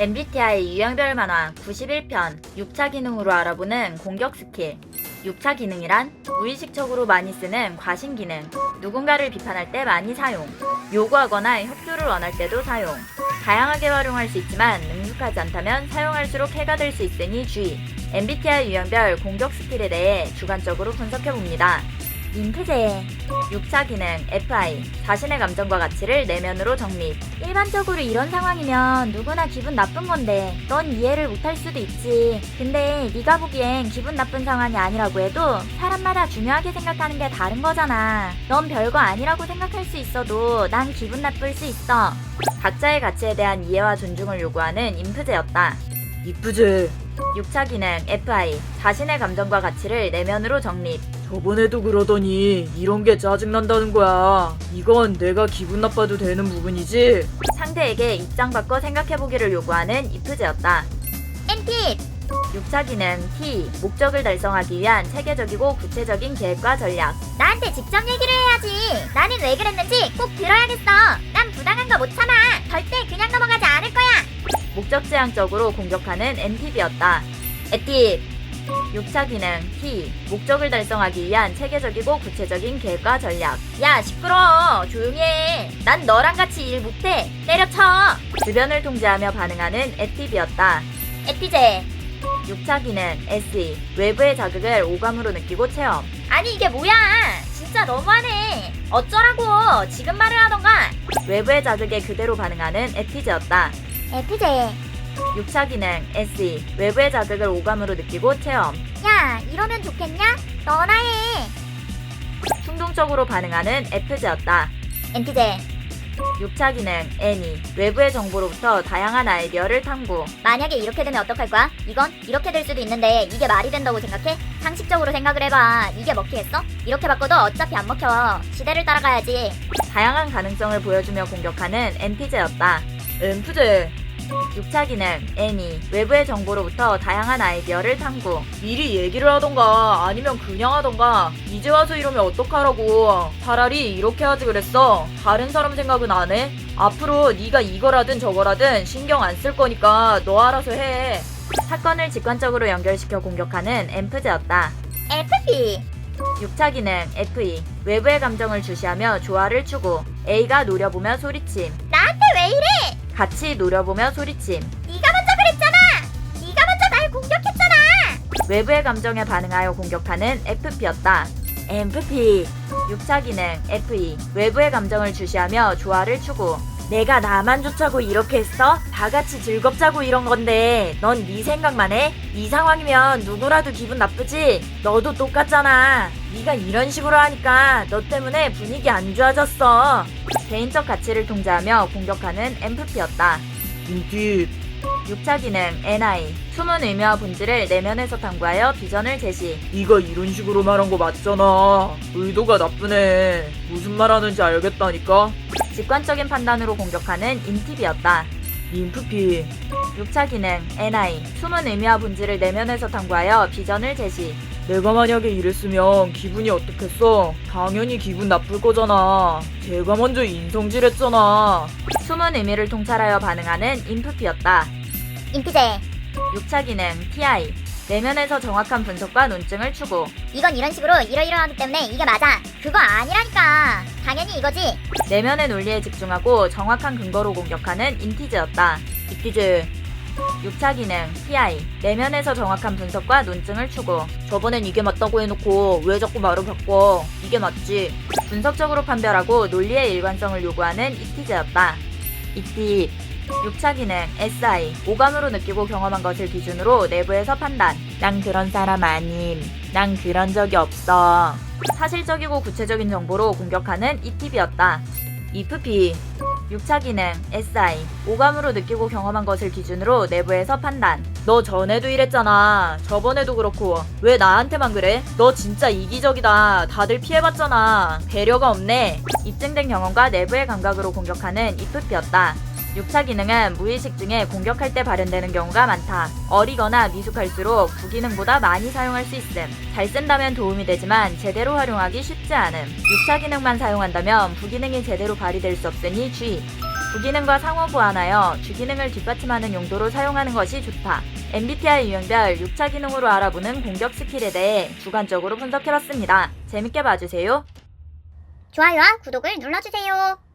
MBTI 유형별 만화 91편 6차 기능으로 알아보는 공격 스킬. 6차 기능이란 무의식적으로 많이 쓰는 과신 기능 누군가를 비판할 때 많이 사용 요구하거나 협조를 원할 때도 사용. 다양하게 활용할 수 있지만 능숙하지 않다면 사용할수록 해가 될 수 있으니 주의. MBTI 유형별 공격 스킬에 대해 주관적으로 분석해봅니다 인프제 6차 기능 FI 자신의 감정과 가치를 내면으로 정립 일반적으로 이런 상황이면 누구나 기분 나쁜 건데 넌 이해를 못할 수도 있지. 근데 네가 보기엔 기분 나쁜 상황이 아니라고 해도 사람마다 중요하게 생각하는 게 다른 거잖아. 넌 별거 아니라고 생각할 수 있어도 난 기분 나쁠 수 있어. 각자의 가치에 대한 이해와 존중을 요구하는 인프제였다. 이쁘지? 6차 기능 FI 자신의 감정과 가치를 내면으로 정립 저번에도 그러더니 이런 게 짜증난다는 거야. 이건 내가 기분 나빠도 되는 부분이지? 상대에게 입장 바꿔 생각해보기를 요구하는 이프제였다. 엔팁 6차 기능 T 목적을 달성하기 위한 체계적이고 구체적인 계획과 전략 나한테 직접 얘기를 해야지 나는 왜 그랬는지 꼭 들어야겠어 난 부당한 거 못 참아 절대 목적지향적으로 공격하는 NTB였다. 에팁 6차 기능 T 목적을 달성하기 위한 체계적이고 구체적인 계획과 전략. 야 시끄러 조용히 해난 너랑 같이 일 못해. 때려쳐. 주변을 통제하며 반응하는 에팁이었다. 에피제 6차 기능 SE 외부의 자극을 오감으로 느끼고 체험. 아니 이게 뭐야? 진짜 너무하네. 어쩌라고. 지금 말을 하던가. 외부의 자극에 그대로 반응하는 에티즈였다. 에피제 6차 기능 SE 외부의 자극을 오감으로 느끼고 체험 야 이러면 좋겠냐? 너나 해 충동적으로 반응하는 FZ였다. 엔피제 6차 기능 N이 외부의 정보로부터 다양한 아이디어를 탐구 만약에 이렇게 되면 어떡할 거야? 이건 이렇게 될 수도 있는데 이게 말이 된다고 생각해? 상식적으로 생각을 해봐 이게 먹히겠어? 이렇게 바꿔도 어차피 안 먹혀 시대를 따라가야지 다양한 가능성을 보여주며 공격하는 NP제였다. 엠 프제. 6차 기능 N이 외부의 정보로부터 다양한 아이디어를 탐구 미리 얘기를 하던가 아니면 그냥 하던가 이제 와서 이러면 어떡하라고 차라리 이렇게 하지 그랬어 다른 사람 생각은 안 해? 앞으로 네가 이거라든 저거라든 신경 안 쓸 거니까 너 알아서 해 사건을 직관적으로 연결시켜 공격하는 앰프제였다. FP 6차 기능 FE 외부의 감정을 주시하며 조화를 추구 A가 노려보며 소리침 나한테? 같이 노려보며 소리침. 네가 먼저 그랬잖아! 네가 먼저 날 공격했잖아! 외부의 감정에 반응하여 공격하는 FP였다. 엠프피 6차 기능 FE 외부의 감정을 주시하며 조화를 추구 내가 나만 좋자고 이렇게 했어? 다 같이 즐겁자고 이런 건데 넌 네 생각만 해? 이 상황이면 누구라도 기분 나쁘지? 너도 똑같잖아 네가 이런 식으로 하니까 너 때문에 분위기 안 좋아졌어 개인적 가치를 통제하며 공격하는 MFP였다. 인기 6차 기능 NI 숨은 의미와 본질을 내면에서 탐구하여 비전을 제시. 네가 이런 식으로 말한 거 맞잖아. 의도가 나쁘네. 무슨 말 하는지 알겠다니까. 직관적인 판단으로 공격하는 인팁이었다. 인프피. 6차 기능 NI 숨은 의미와 본질을 내면에서 탐구하여 비전을 제시. 내가 만약에 이랬으면 기분이 어떻겠어? 당연히 기분 나쁠 거잖아. 제가 먼저 인성질했잖아. 숨은 의미를 통찰하여 반응하는 인프피였다. 인피제. 6차 기능 TI 내면에서 정확한 분석과 논증을 추구. 이건 이런 식으로 이러이러하기 때문에 이게 맞아. 그거 아니라니까. 당연히 이거지. 내면의 논리에 집중하고 정확한 근거로 공격하는 인티즈였다. 이끼즈. 6차 기능 TI 내면에서 정확한 분석과 논증을 추구. 저번엔 이게 맞다고 해놓고 왜 자꾸 말을 바꿔? 이게 맞지. 분석적으로 판별하고 논리의 일관성을 요구하는 이티즈였다. 이티 6차 기능 SI 오감으로 느끼고 경험한 것을 기준으로 내부에서 판단. 난 그런 사람 아님. 난 그런 적이 없어. 사실적이고 구체적인 정보로 공격하는 이팁이었다. 이프피 6차 기능 SI 오감으로 느끼고 경험한 것을 기준으로 내부에서 판단. 너 전에도 이랬잖아. 저번에도 그렇고. 왜 나한테만 그래? 너 진짜 이기적이다. 다들 피해봤잖아. 배려가 없네. 입증된 경험과 내부의 감각으로 공격하는 이프피였다. 6차 기능은 무의식 중에 공격할 때 발현되는 경우가 많다. 어리거나 미숙할수록 부기능보다 많이 사용할 수 있음. 잘 쓴다면 도움이 되지만 제대로 활용하기 쉽지 않음. 6차 기능만 사용한다면 부기능이 제대로 발휘될 수 없으니 주의. 부기능과 상호 보완하여 주기능을 뒷받침하는 용도로 사용하는 것이 좋다. MBTI 유형별 6차 기능으로 알아보는 공격 스킬에 대해 주관적으로 분석해봤습니다. 재밌게 봐주세요. 좋아요와 구독을 눌러주세요.